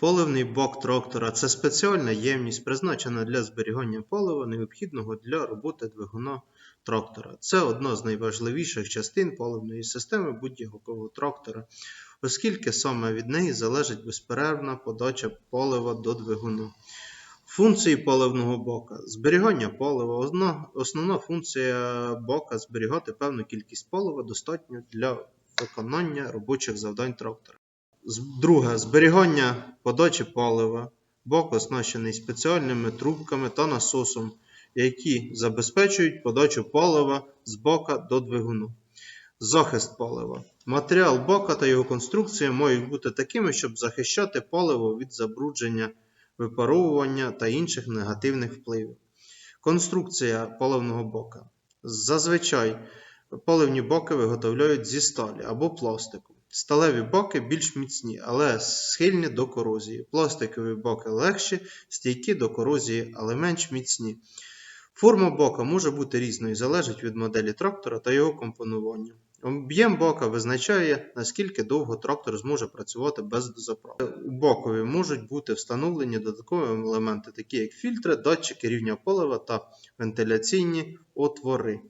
Поливний бак трактора це спеціальна ємність, призначена для зберігання палива, необхідного для роботи двигуна трактора. Це одна з найважливіших частин паливної системи будь-якого трактора, оскільки саме від неї залежить безперервна подача палива до двигуна. Функції паливного бака. Зберігання палива. Одна, основна функція бака зберігати певну кількість палива достатньо для виконання робочих завдань трактора. Друге. Зберігання подачі палива. Бак оснащений спеціальними трубками та насосом, які забезпечують подачу палива з бака до двигуну. Захист палива. Матеріал бака та його конструкція мають бути такими, щоб захищати паливо від забрудження, випаровування та інших негативних впливів. Конструкція паливного бака. Зазвичай паливні баки виготовляють зі сталі або пластику. Сталеві баки більш міцні, але схильні до корозії. Пластикові баки легші, стійкі до корозії, але менш міцні. Форма бака може бути різною, залежить від моделі трактора та його компонування. Об'єм бака визначає, наскільки довго трактор зможе працювати без дозаправки. У бакові можуть бути встановлені додаткові елементи, такі як фільтри, датчики рівня палива та вентиляційні отвори.